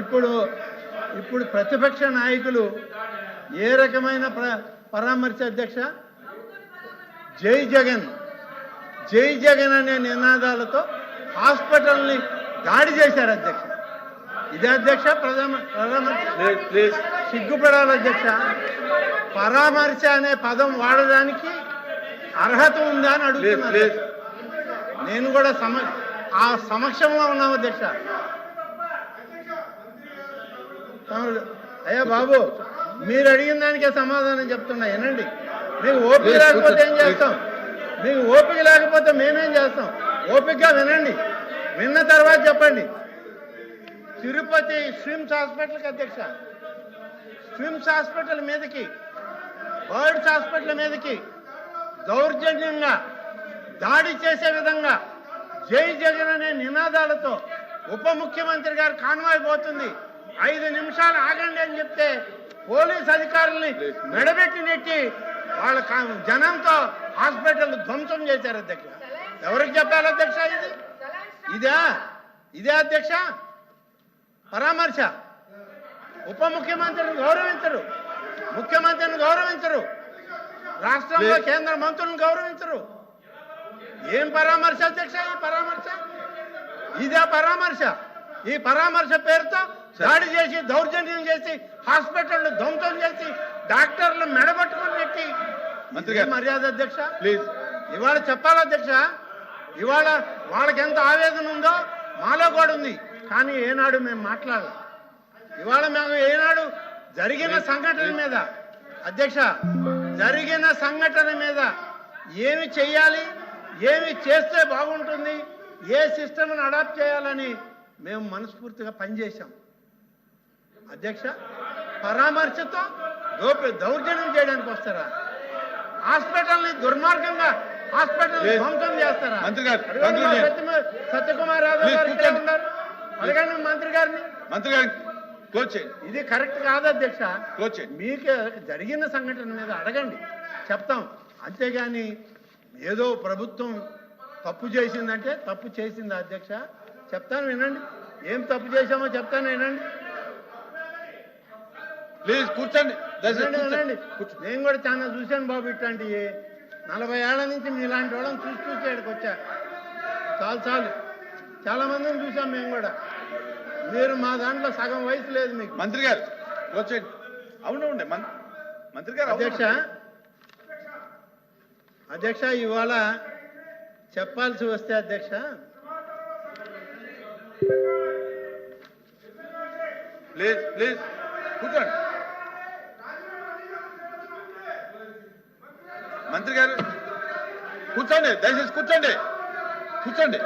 ఇప్పుడు ఇప్పుడు ప్రతిపక్ష నాయకులు ఏ రకమైన ప్ర పరామర్శ అధ్యక్ష? జై జగన్. జై జగన్ అనే నినాదాలతో హాస్పిటల్ని దాడి చేశారు అధ్యక్ష. ఇదే అధ్యక్ష ప్లీజ్ ప్లీజ్ సిగ్గుపడాలి అధ్యక్ష. పరామర్శ అనే పదం వాడడానికి అర్హత ఉందా అని అడుగుతున్నారు. నేను కూడా సమ ఆ సమక్షంలో ఉన్నాం అధ్యక్ష. అయ్యా బాబు మీరు అడిగిన దానికే సమాధానం చెప్తున్నా వినండి. మీకు ఓపిక లేకపోతే ఏం. చేస్తాం? మీకు ఓపిక లేకపోతే మేమేం చేస్తాం? ఓపికగా వినండి. విన్న తర్వాత చెప్పండి. తిరుపతి స్విమ్స్ హాస్పిటల్కి అధ్యక్ష. స్విమ్స్ హాస్పిటల్ మీదకి బర్డ్స్ హాస్పిటల్ మీదకి దౌర్జన్యంగా దాడి చేసే విధంగా జై జగన్ అనే నినాదాలతో ఉప ముఖ్యమంత్రి గారు కాన్వాయ్ పోతుంది. ఐదు నిమిషాలు ఆగండి అని చెప్తే పోలీస్ అధికారుల్ని మెడబెట్టి నెట్టి వాళ్ళ జనంతో హాస్పిటల్ ధ్వంసం చేశారు అధ్యక్ష. ఎవరికి చెప్పాలి అధ్యక్ష ఇది? ఇదా? ఇదే అధ్యక్ష? పరామర్శ. ఉప ముఖ్యమంత్రిని గౌరవించరు. ముఖ్యమంత్రిని గౌరవించరు. రాష్ట్రంలో. కేంద్ర మంత్రులను గౌరవించరు. ఏం పరామర్శ అధ్యక్ష ఈ పరామర్శ? ఇదే పరామర్శ. ఈ పరామర్శ పేరుతో దాడి చేసి దౌర్జన్యం చేసి హాస్పిటల్ ధ్వంసం చేసి డాక్టర్లు మెడబట్టుకుని పెట్టి. మంత్రి. మర్యాద అధ్యక్ష? ప్లీజ్. ఇవాళ చెప్పాలి అధ్యక్ష? ఇవాళ వాళ్ళకి ఎంత ఆవేదన ఉందో మాలో కూడా ఉంది. కానీ ఏనాడు మేము మాట్లాడాలి. ఇవాళ మేము ఏనాడు జరిగిన సంఘటన మీద అధ్యక్ష జరిగిన సంఘటన మీద ఏమి చెయ్యాలి? ఏమి చేస్తే బాగుంటుంది? ఏ సిస్టమ్ని అడాప్ట్ చేయాలని మేము మనస్ఫూర్తిగా పనిచేశాం. అధ్యక్ష పరామర్శతో దోపి దౌర్జన్యం చేయడానికి వస్తారా? హాస్పిటల్ని దుర్మార్గంగా హాస్పిటల్. ధ్వంసం చేస్తారా? సత్యకుమార్ యాదవ్ గారు ఇక్కడే. ఉన్నారు. అడగండి మంత్రి గారిని. మంత్రి గారు క్లోజ్ చేయండి. ఇది కరెక్ట్ కాదు అధ్యక్ష. మీకు జరిగిన సంఘటన మీద అడగండి. చెప్తాం. అంతేగాని ఏదో ప్రభుత్వం తప్పు చేసిందంటే తప్పు చేసింది అధ్యక్ష? చెప్తాను వినండి. ఏం తప్పు చేశామో చెప్తాను వినండి. ప్లీజ్ కూర్చోండి. నేను కూడా చాలా చూశాను బాబు ఇట్లాంటి నలభై ఏళ్ళ నుంచి మీలాంటి వాళ్ళని చూసి చూసి ఇక్కడికి వచ్చా. చాలు చాలు. చాలా మందిని చూసాం మేము కూడా. మీరు మా దాంట్లో సగం వయసు లేదు మీకు. మంత్రి గారు క్లోజ్ చేయండి అవునండి మంత్రి గారు. అధ్యక్ష అధ్యక్ష ఇవాళ చెప్పాల్సి వస్తే అధ్యక్ష ప్లీజ్ ప్లీజ్. కూర్చోండి. మంత్రి గారు. కూర్చోండి దయచేసి కూర్చోండి. కూర్చోండి.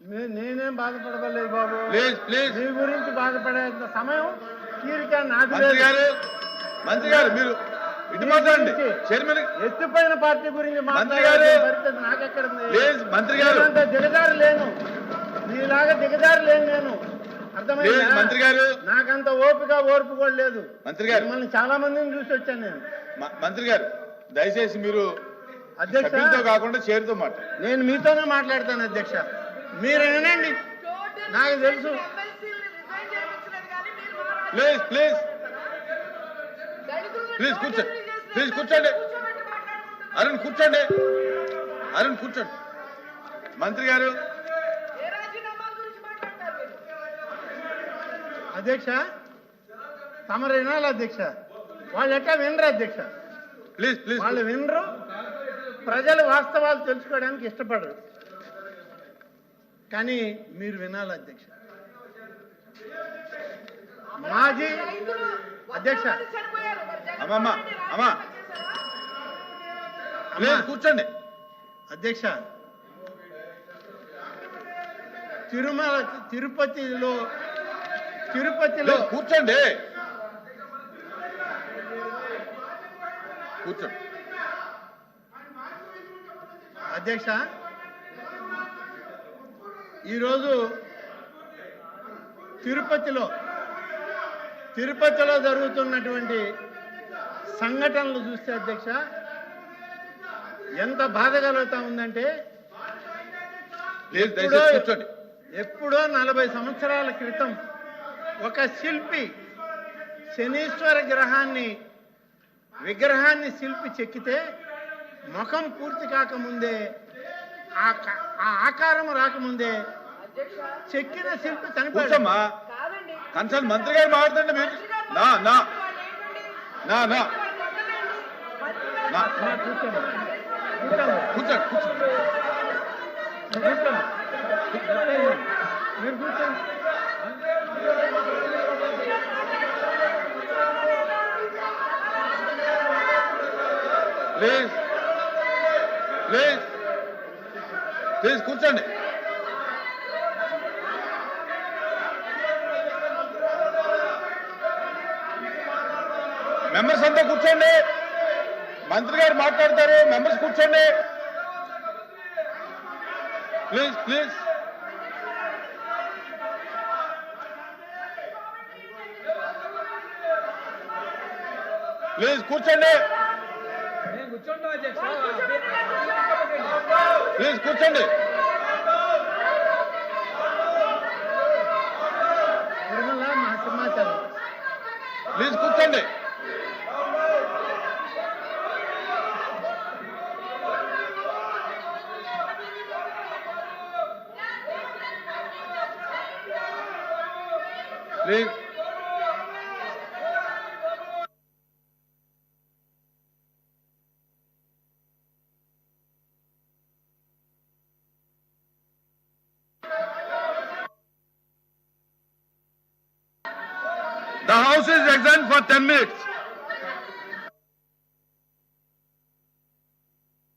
నే- నేనేం బాధపడలేదు బాబు. Please please. మీ గురించి బాధపడేంత సమయం తీరిక నాకు మంత్రి లేదు. గారు మంత్రి గారు మీరు ఇటు మాట్లాడండి. చైర్మన్ ఎత్తిపోయిన పార్టీ గురించి మంత్రి గారు. మంత్రి గారు. దిగజారు లేను. నీలాగా దిగజారు లేను నేను. అర్థమైందా? మంత్రి గారు. నాకంత ఓపిక ఓర్పు కూడా లేదు. మంత్రి గారు. మిమ్మల్ని చాలా మందిని చూసి వచ్చాను నేను. మంత్రి గారు దయచేసి మీరు అధ్యక్ష సభ్యులతో కాకుండా చేరుతో మాట్లాడండి. నేను మీతోనే మాట్లాడతాను అధ్యక్ష. మీరు వినండి నాకు తెలుసు. Please please. ప్లీజ్ కూర్చోండి ప్లీజ్ కూర్చోండి. అరుణ్ కూర్చోండి. అరుణ్ కూర్చోండి. మంత్రి గారు. అధ్యక్ష తమరు వినాలి అధ్యక్ష. వాళ్ళు ఎట్టా వినరు అధ్యక్ష? Please please. వాళ్ళు వినరు. ప్రజలు వాస్తవాలు తెలుసుకోవడానికి ఇష్టపడరు. కానీ మీరు వినాలి అధ్యక్ష. మాజీ అధ్యక్ష. అమ్మమ్మ, అమ్మ. ప్లీజ్ కూర్చోండి. అధ్యక్ష తిరుమల తిరుపతిలో తిరుపతిలో కూర్చోండి. కూర్చోండి. అధ్యక్ష ఈరోజు తిరుపతిలో తిరుపతిలో జరుగుతున్నటువంటి సంఘటనలు చూస్తే అధ్యక్ష ఎంత బాధ కలుగుతా ఉందంటే ప్లీజ్ ఎప్పుడో దయచేసి కూర్చోండి. ఎప్పుడో నలభై సంవత్సరాల క్రితం ఒక శిల్పి శనీశ్వర గ్రహాన్ని విగ్రహాన్ని శిల్పి చెక్కితే ముఖం పూర్తి కాకముందే ఆ ఆకారం రాకముందే చెక్కిన శిల్పి చనిపోయాడు. కూర్చోమ్మా కన్సల్ట్ మంత్రి గారు మాట్లాడండి మీరు నా నా. నా నా. కూర్చోండి కూర్చోండి కూర్చోండి. Please please. ప్లీజ్ కూర్చోండి. మెంబర్స్ అంతా కూర్చోండి. మంత్రి గారు మాట్లాడతారు. మెంబర్స్ కూర్చోండి. Please please. ప్లీజ్ కూర్చోండి. ప్లీజ్ కూర్చోండి. ప్లీజ్ కూర్చోండి. Leave. The house is exempt for 10 minutes.